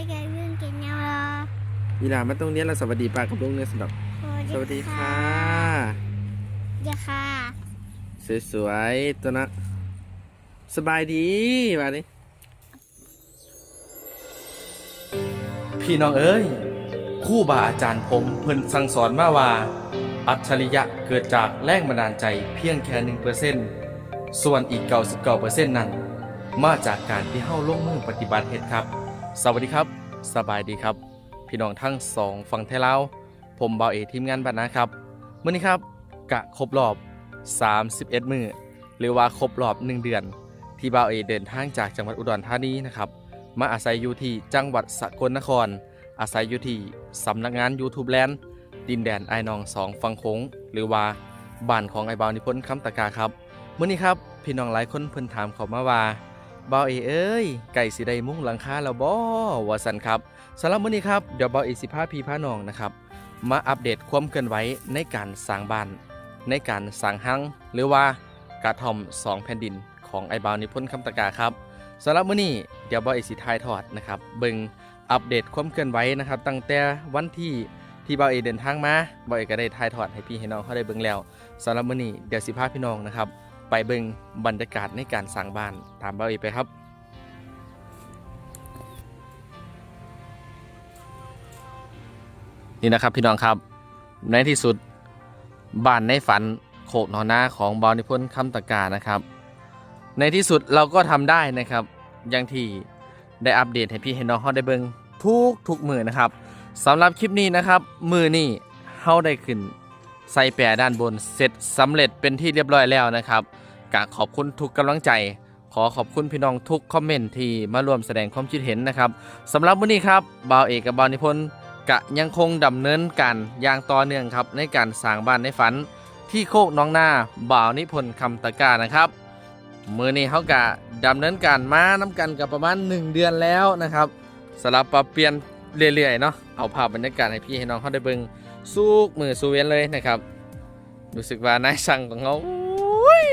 ให้แกยื่นกินยังรอยีหลามาตรงเนี้ยเราสวัสดีป้ากับลุงเนี่ยสำหรับสวัสดีค่ะเดี๋ยวค่ะ สวยๆ ตัวนะสบายดีมาดิพี่น้องเอ้ยครู่บาอาจารย์ผมเพิ่นสั่งสอนมาว่า อัจฉริยะเกิดจากแรงบันดาลใจเพียงแค่หนึ่งเปอร์เซ็นต์ส่วนอีก99เปอร์เซ็นต์นั้น มาจากการที่เฮาลงมือปฏิบัติเฮ็ดครับ สวัสดีครับ สบายดีครับ พี่น้องทั้งสองฝั่งไทยลาวผมเบาเอทีมงานบันนะครับเมื้อนี้ครับกะครบรอบ 31 มือหรือว่าครบรอบ 1 เดือน ที่เบาเอเดินทางจากจังหวัดอุดรธานีนะครับ มาอาศัยอยู่ที่จังหวัดสกลนคร อาศัยอยู่ที่สำนักงาน YouTube Land ดินแดนไอ้นองสองฟังโค้งหรือว่าบ้านของไอ้บาวนิพนธ์คำตะกาครับเมื้อนี้ครับพี่น้องหลายคนเพิ่นถามเขามาว่า บาวเอเอ้ยไก่สิได้มุ้งหลังคาแล้วบ่ว่าสันครับสำหรับมื้อนี้ครับเดี๋ยวบาวเอสิพาพี่พาน้องนะครับมาอัปเดตความเคลื่อนไหวในการสร้างบ้าน ในการสร้างหังหรือว่ากระท่อมสองแผ่นดินของไอ้บาวนิพนธ์คำตะกาครับสำหรับมื้อนี้เดี๋ยวบาเอสิทายทอดนะครับเบิ่งอัปเดตความเคลื่อนไหวนะครับ ตั้งแต่วันที่ที่บอยเดินทางมาบาเอก็ได้ทายทอดให้พี่ให้น้องเขาได้เบิ่งแล้วสำหรับมื้อนี้เดี๋ยวสิพาพี่น้องนะครับ ไปเบิ่งบรรยากาศในการสร้างบ้านตามบอยไปครับนี่นะครับพี่น้องครับในที่สุดบ้านในฝันโขกนอนนาของบอนิพนธ์คำตะกานะครับ ในที่สุดเราก็ทำได้นะครับอย่างที่ได้อัปเดตให้พี่ให้น้องเขาได้เบิ่งทุกทุกมือนะครับสำหรับคลิปนี้นะครับ มือนี่เขาได้ขึ้น ใส่แปรด้านบนเสร็จสำเร็จเป็นที่เรียบร้อยแล้วนะครับกะขอบคุณทุกกำลังใจ ขอขอบคุณพี่น้องทุกคอมเมนต์ที่มาร่วมแสดงความคิดเห็นนะครับสำหรับวันนี้ครับบ่าวเอกกับบาวนิพนธ์กะยังคงดำเนินการอย่างต่อเนื่องครับในการสร้างบ้านในฝัน ที่โคกน้องนาบ่าวนิพนธ์คำตะกร้านะครับมือนี้เขากะดำเนินการมาน้ำกันกับประมาณ 1 เดือนแล้วนะครับสลับปรับเปลี่ยนเรื่อยๆเนาะเอาภาพบรรยากาศให้พี่ให้น้องเขาได้เบิ่ง สู้มือสู้เวียนเลยนะครับ รู้สึกว่านายสั่งของเขาโอ้ย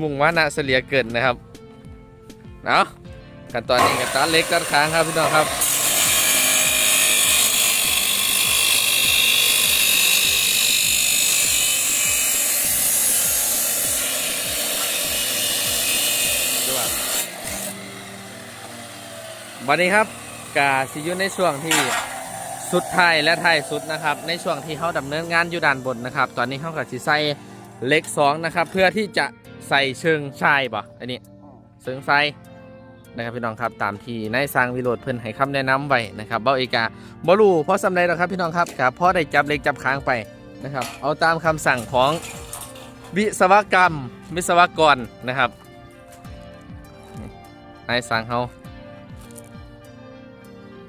มุ่งว่านะเสลียเกินนะครับเอาขั้นตอนนี้กับตาเล็กตัดค้างครับพี่น้องครับวันนี้ครับกาซิอยุในช่วงที่ สุดท้ายและท้ายสุดนะครับ ในช่วงที่เขาดำเนินงานอยู่ด้านบนนะครับ ตอนนี้เขากับสิใส่เล็กสองนะครับ เพื่อที่จะใส่เชิงชายบ่อันนี้เชิงไฟนะครับพี่น้องครับตามที่นายสร้างวิโรธเพิ่นให้คำแนะนำไว้นะครับเบ้าเอกาบอลูเพราะสำเร็จแล้วครับพี่น้องครับกับพ่อได้จับเล็กจับค้างไปนะครับ เอาตามคำสั่งของวิศวกรรม วิศวกรนะครับนายสร้างเขา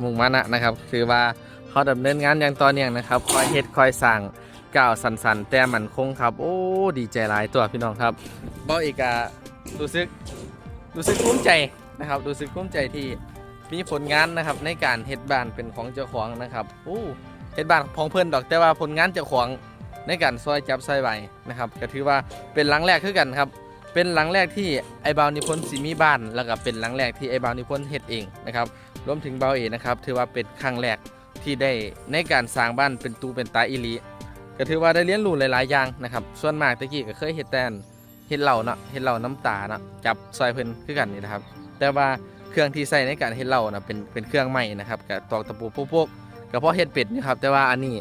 มุ่งมานนะครับ คือว่า เขาดำเนินงานอย่างต่อเนื่องนะครับคอยเฮ็ดคอยสั่งก้าวสันสันๆแต่มันคงครับ โอ้ดีใจหลายตัวพี่น้องครับเบ้าเอการู้สึกรู้สึกภูมิใจนะครับรู้สึกภูมิใจที่มีผลงานนะครับในการเฮ็ดบ้านเป็นของเจ้าของนะครับโอ้เฮ็ดบ้านของเพื่อนดอกแต่ว่าผลงานเจ้าของในการซอยจับซอยใบนะครับก็ถือว่าเป็นหลังแรกคือกันครับ เป็นหลังแรกที่ไอ้บาวนิพนธ์สิมีบ้าน แล้วก็เป็นหลังแรกที่ไอ้บาวนิพนธ์เฮ็ดเองนะครับรวมถึงเบาเอนะครับถือว่าเป็นครั้งแรก ที่ได้ในการสร้างบ้านเป็นตูเป็นตาอิลีก็ถือว่าได้เรียนรู้หลาย ๆ อย่างนะครับ ส่วนมากตะกี้ก็เคยเฮ็ดแตนเฮ็ดเหล่าเนาะเฮ็ดเหล่าน้ำตาเนาะจับซอยเพิ่นคือกันนี่นะครับ แต่ว่าเครื่องที่ใส่ในการเฮ็ดเหล่านะเป็นเป็นเครื่องใหม่นะครับกับตอกตะปูพวกๆก็เพราะเฮ็ดเป็ดนะครับ แต่ว่าอันนี้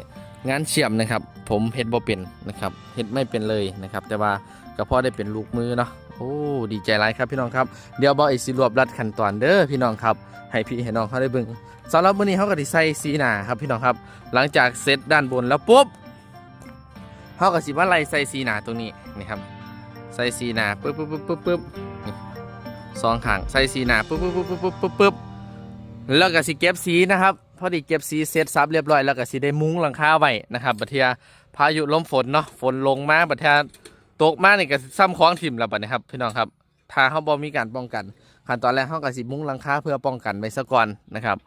งานเชื่อมนะครับ ผมเฮ็ดบ่เป็นนะครับเฮ็ดไม่เป็นเลยนะครับ แต่ว่าก็พอได้เป็นลูกมือเนาะ โอ้ดีใจหลายครับพี่น้องครับเดี๋ยวบาเอกสิรวบรัดขั้นตอนเด้อพี่น้องครับให้พี่ให้น้องเขาได้เบิ่งสำหรับมื้อนี้เขาก็สิใส่สีหน้าครับพี่น้องครับ หลังจากเซตด้านบนแล้วปุ๊บเขาก็สิมาไล่ใส่สีหน้าตรงนี้นี่ครับใส่สีหน้าปึ๊บปึ๊บปึ๊บปึ๊บปึ๊บสองขางใส่สีหน้าปึ๊บปึ๊บปึ๊บปึ๊บปึ๊บปึ๊บแล้วก็สิเก็บสีนะครับพอดีเก็บสีเสร็จซับเรียบร้อยแล้วก็สิได้มุ้งหลังคาไว้นะครับบัดเทียพายุลมฝนเนาะฝนลงมาบัดเทีย ตกมานี่ก็ซ้ำคล้องถิ่มแล้วบัดนี้ครับพี่น้องครับถ้าเขาบ่มีการป้องกันขั้นตอนแรกเขาก็สิมุ้งหลังคาเพื่อป้องกันไปซะก่อนนะครับ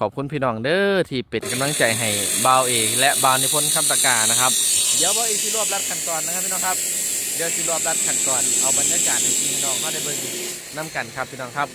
ขอบคุณพี่น้องเด้อที่เป็นกำลังใจให้บ่าวเอกและบ่าวนิพนธ์คำตะกานะครับเดี๋ยวบ่าวเอกสิรวบรัดขั้นตอนนะครับพี่น้องครับเดี๋ยวสิรวบรัดขั้นตอนเอาบรรยากาศในที่น้องเขาได้เบิ่งน้ำกันครับพี่น้องครับ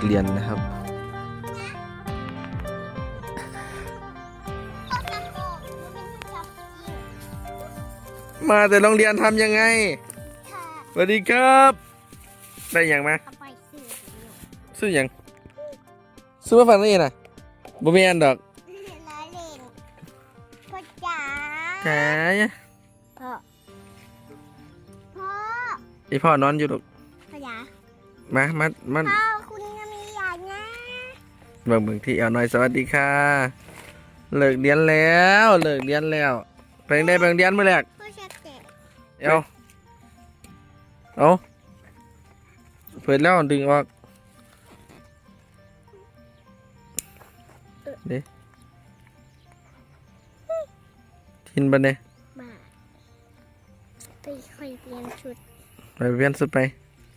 กเรียนนะครับพ่อจะโกงมันเป็นจับยิงมาแต่โรงเรียนทำยังไงค่ะสวัสดีครับ ได้ยังมาเอาไปซื้อเดี๋ยวซื้อหยังซื้อมาฟังนี่นะบ่มีอันดอกล้อเล่นพ่อจ๋าจ๋าพ่อพ่ออีพ่อนอนอยู่ดอกพ่อจ๋ามามามา เบิ่งเบิ่งที่เอาหน่อยสวัสดีค่ะ เลิกเรียนแล้วเลิกเรียนแล้วไปได้ไปโรงเรียนมื้อแรกพ่อชักแกะเอาเอาเปิดแล้วดึงออกเด้ทินบันเนี่ยมาไปค่อยเปลี่ยนชุดไปเวียนสุดไป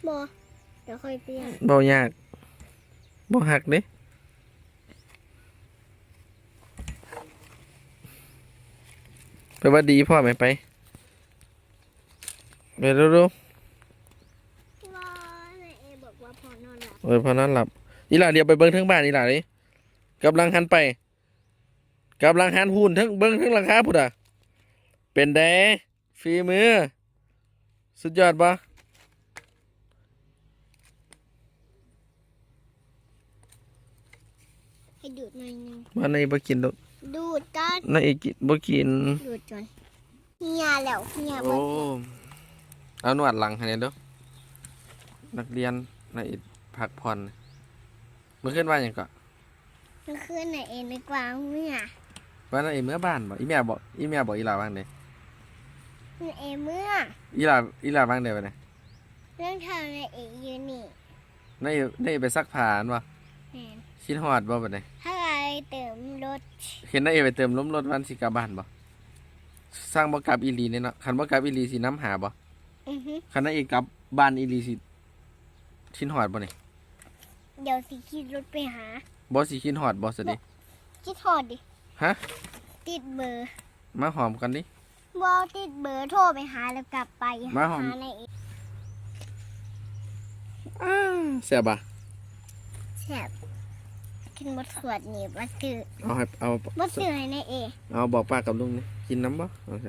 บอเดี๋ยวค่อยเปลี่ยนเบายากบ่หักเด้ ไปว่าดีพ่อไหมไปไปเร็วว่าแม่เอบอกว่าพอนอนหลับๆเออพอนั้นหลับอีหล่าเดียวไปเบิ้งทั้งบ้านอีหล่าดิกำลังหันไปกำลังหันหุ่นทั้งเบิ้งทั้งหลังคาพุ่นอะเป็นไดฝีมือ สุดยอดปะให้ดูดหน่อยหนึงมาในบ่กินดอก ดูดก้อนในอีกกินบ่กิน ดูดจนเฮียแล้วเฮียบโอ้ดเอานวดหลังให้เนี่ยเด้อนักเรียนในอีกพักผ่อนเมื่อขึ้นว่าอย่างก็มันขึ้นไหนเองดีกว่าเมื่อว่าในอีเมื่อบ้านบ่อีแม่บอกอีแม่บอกอีหลาบ้างเด้มันเองเมื่ออีหลาอีหลาบ้างเด้ไปเด้เรื่องทำในเองอยู่นี่ในในไปซักผ้าอันบ่แมนคิดฮอดบ่บัดนี้ถ้าใคร เติมรถเห็นในเอไปเติมล้มรถวันสิกลับบ้านบ่สร้างบ่กลับอีหลีเนี่ยเนาะคันบ่กลับอีหลีสิน้ำหาบ่อือฮึคันในอีกกลับบ้านอีหลีสิคิดฮอดบ่นี่เดี๋ยวสิขี่รถไปหา บ่สิคิดฮอดบ่ซะดิ คิดถอดดิฮะ ติดเบอร์มาหอมกันดิ บอติดเบอร์โทรไปหาแล้วกลับไปมาหอม หาในเองแซ่บบ่แซ่บ กินบดขวดนี่บัซื้อเอาให้เอาบัซื้อให้ในเอเอาบอกป้ากับลุงนี่กินน้ำบ่โอเค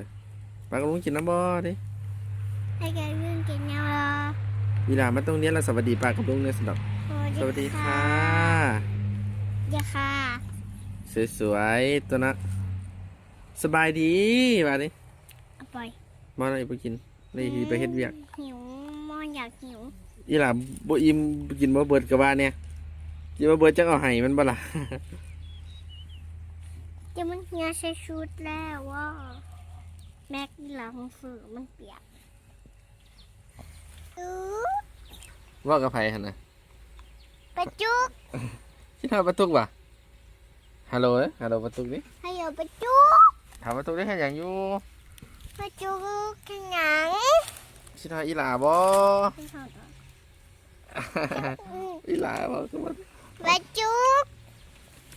ป้ากับลุงกินน้ำบ่ดิให้แกยื่นกินยังรออีหลามาตรงเนี้ยแล้วสวัสดีป้ากับลุงเนี่ยสำหรับสวัสดีค่ะเดี๋ยวค่ะ สวยๆตัวนะสบายดีมาดิเอาไปมาอะไรไปกินนี่สิไปเฮ็ดเวียกหิวมอนอยากหิวอีหลาบ่อิ่มกินบ่เบิดกับว่าเนี่ย กินบ่เบิดจังเอาให้มันบ่ล่ะเดี๋ยวมันเหียใช้ชุดแล้วว่า แม็กนี่หลังฝือมันเปียกอู้ว่ากับไผหั่นน่ะปะจุกคิดฮอดประตุกบ่ฮัลโหลเอ้ยฮัลโหลประตุกดิให้เอาปะจุกถามประตุกได้แค่หยังอยู่ปะจุกขยันคิดฮอดอีหลาบ่ไม่ชอบหรออีหลาบ่คือว่า ปะจุก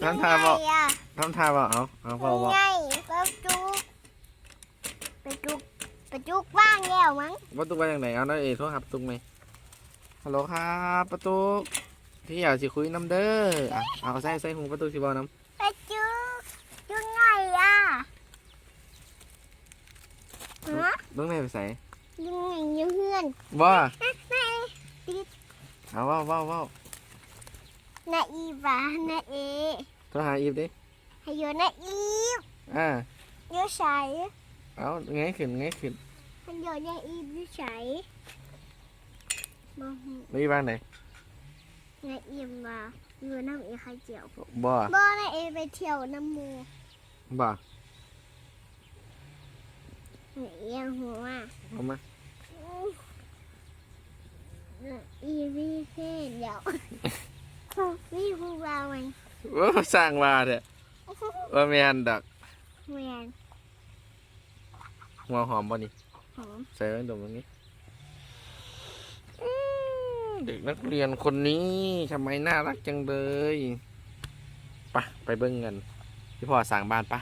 ทำท่าบ่ยังไงอะทำท่าบ่เอาเอาบ่บ่ยังไงปะจุกปะจุกปะจุกว่างแล้วมั้งประตุกว่าจังไดเอาหน่อยเอ้ยโทรหาประตุกไหมฮัลโหลครับประตุกพี่อยากสิคุยน้ำเด้ออะเอาใส่ใส่หูประตุกสิบ่น้ำปะจุกยังไงอะฮะเบิ่งไหนไปใส่ยังไงยังเพื่อนบ่แม่ติดเอาเว้าเว้าเว้า นาอีบะนาเอโทรหาอีฟดิให้โยนาอีฟอ่าโยใสเอาไงขึ้นไงขึ้นให้โยนาอีฟโยใสมาหูไม่บ้างไหนนาอีฟมาโยน้ำเอไข่เจียวบ่บ่นาเอไปเที่ยวน้ำหมูบ่นาเอียงหัวเอามานาอีวีเพ่นเดี๋ยว วิพูบามันโอ้สร้างว่าเถอะว่าแม่นดอกแมนหัวหอมบ่นี่หอมใส่ไว้ตรงนี้อืมเด็กนักเรียนคนนี้ทำไมน่ารักจังเลยไปะไปเบิ่งกันพี่พ่อสั่งบ้านปะ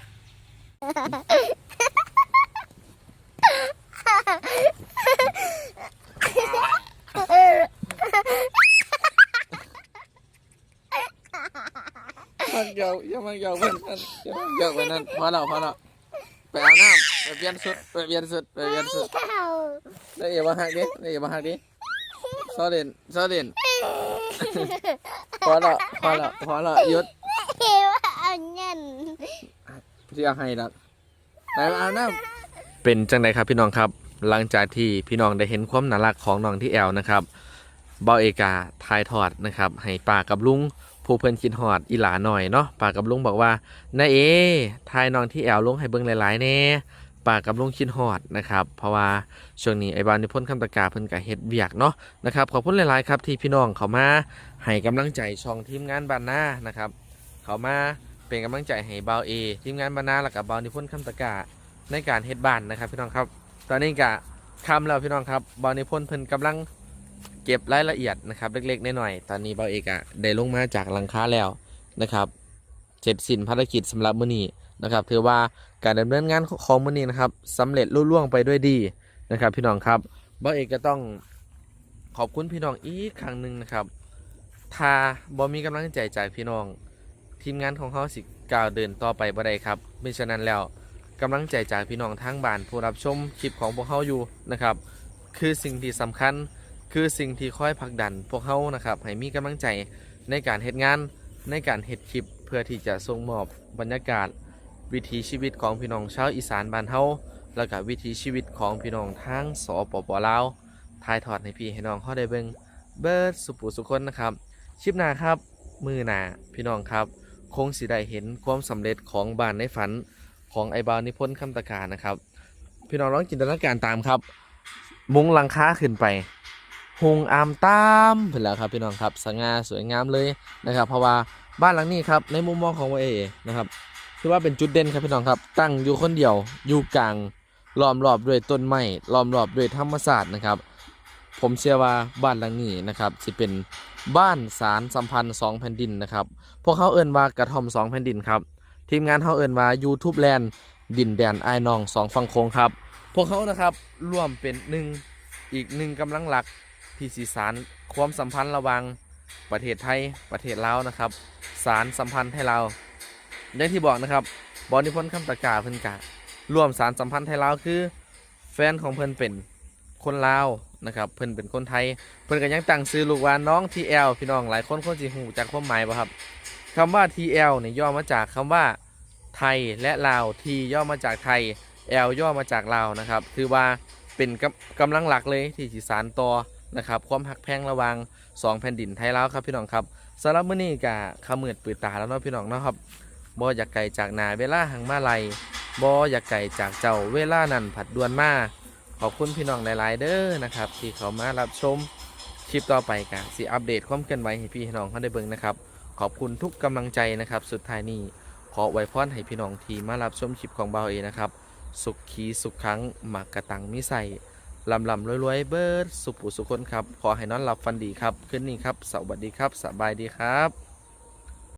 มาหยอกอย่ามาหยอกเพื่อนนั่นอย่ามาหยอกเพื่อนนั่นพอแล้วพอแล้วไปเอาน้ำไปเปลี่ยนสุดไปเปลี่ยนสุดไปเปลี่ยนสุดได้อย่ามาหักดิได้อย่ามาหักดิซอเด่นซอเด่นพอแล้วพอแล้วพอแล้วหยุดเฮ้ว่าเอาเงินที่เอาให้ละไปมาเอาน้ำเป็นจังไดครับพี่น้องครับ หลังจากที่พี่น้องได้เห็นความน่ารักของน้องที่แอลนะครับเบาเอกาทายทอดนะครับให้ป้ากับลุง ผู้เพิ่นคิดฮอดอีหลาหน่อยเนาะป้ากับลุงบอกว่าน้าเอทายน้องที่แอลลงให้เบิ่งหลายๆแน่ป้ากับลุงคิดฮอดนะครับ เพราะว่าช่วงนี้ไอ้บานนิพนธ์คำตะกาเพิ่นก็เฮ็ดเวียกเนาะนะครับขอบคุณหลายๆครับที่พี่น้องเขามาให้กำลังใจช่องทีมงานบ้านนานะครับ เขามาเป็นกำลังใจให้เบาเอทีมงานบ้านนาแล้วกับเบานิพนธ์คำตะกาในการเฮ็ดบ้านนะครับ พี่น้องครับ ตอนนี้กะคำแล้วพี่น้องครับบอลนิพนธ์เพิ่นกำลัง เก็บรายละเอียดนะครับเล็กๆน้อยๆตอนนี้เบาเอกอะได้ลงมาจากหลังคาแล้วนะครับเสร็จสิ้นภารกิจสำหรับมื้อนี้นะครับถือว่าการดำเนินงานของมื้อนี้นะครับสำเร็จลุล่วงไปด้วยดีนะครับ พี่น้องครับเบาเอกก็ต้องขอบคุณพี่น้องอีกครั้งหนึ่งนะครับถ้าบ่มีกำลังใจจากพี่น้อง ทีมงานของเขาสิก้าวเดินต่อไปบ่ได้ครับไม่ฉะนั้นแล้วกำลังใจจากพี่น้องทางบ้านผู้รับชมคลิปของพวกเขาอยู่นะครับ คือสิ่งที่สำคัญ คือสิ่งที่คอยผลักดันพวกเขานะครับให้มีกำลังใจในการเฮ็ดงานในการเฮ็ดคลิป เพื่อที่จะส่งมอบบรรยากาศ วิถีชีวิตของพี่น้องชาวอีสานบ้านเฮาแล้วก็วิถีชีวิตของพี่น้องทางสปปลาวถ่ายทอดให้พี่ให้น้องเขาได้เบิ่งเบิร์ดสุปุสุคนนะครับคลิปหน้าครับมือหนาพี่น้องครับ คงสิได้เห็นความสำเร็จของบ้านในฝันของไอบาวนิพนธ์คำตะการนะครับ พี่น้องลองจินตนาการตามครับ มุงลังค้าขึ้นไป หงอามตามเห็นแล้วครับพี่น้องครับสง่าสวยงามเลยนะครับ เพราะว่าบ้านหลังนี้ครับในมุมมองของวเอนะครับคือว่าเป็นจุดเด่นครับพี่น้องครับ ตั้งอยู่คนเดียวอยู่กลางล้อมรอบด้วยต้นไม้ล้อมรอบด้วยธรรมศาสตร์นะครับ ผมเชื่อว่าบ้านหลังนี้นะครับจะเป็นบ้านสารสัมพันธ์สองแผ่นดินนะครับ พวกเขาเอิ้นว่ากระท่อมสองแผ่นดินครับ ทีมงานเขาเอิ้นว่า YouTube Land ดินแดนไอ้น้องสองฝั่งโค้งครับ พวกเขานะครับร่วมเป็นหนึ่งอีกหนึ่งกำลังหลัก ที่สีสารความสัมพันธ์ระหว่างประเทศไทยประเทศลาวนะครับ สารสัมพันธ์ให้เราอย่างที่บอกนะครับบอนิพนธ์คำตะกาเพิ่นกะร่วมสารสัมพันธ์ไทยลาวคือ แฟนของเพิ่นเป็นคนลาวนะครับเพิ่นเป็นคนไทย เพิ่นก็ยังตั้งซื้อลูกว่าน้อง TL พี่น้องหลายคนคงสิฮู้จักความหมายบ่ครับคำว่า TL เนี่ยย่อมาจากคำว่าไทยและลาว T ย่อมาจากไทย L ย่อมาจากลาวนะครับ คือว่าเป็นกำกำลังหลักเลยที่สิสานต่อ นะครับความหักแพงระว่างสองแผ่นดินไทยแลาวครับพี่น้องครับสำหรับมื้อนี้ก็ขมืดปืดตาแล้วเนาะพี่น้องเนาะครับบ่อยากไกลจากนาเวลาหังมาไลยบ่อยากไกลจากเจ้าเวลานั้นผัดดวนมาขอบคุณพี่น้องหลายๆเด้อนะครับที่เขามารับชมคลิปต่อไปกันสิอัปเดตความเคลื่อนไหวให้พี่น้องเขาได้เบิ่งนะครับขอบคุณทุกกำลังใจนะครับ สุดท้ายนี้ขอไว้พรให้พี่น้องที่มารับชมคลิปของเบาเอนะครับ สุขขีสุขครั้งหมักกระตังมิใส่ ลำลำรวยๆ เบิร์ดสุขุสุขคนครับ ขอให้นอนหลับฟันดีครับ ขึ้นนี่ครับ สวัสดีครับ สบายดีครับ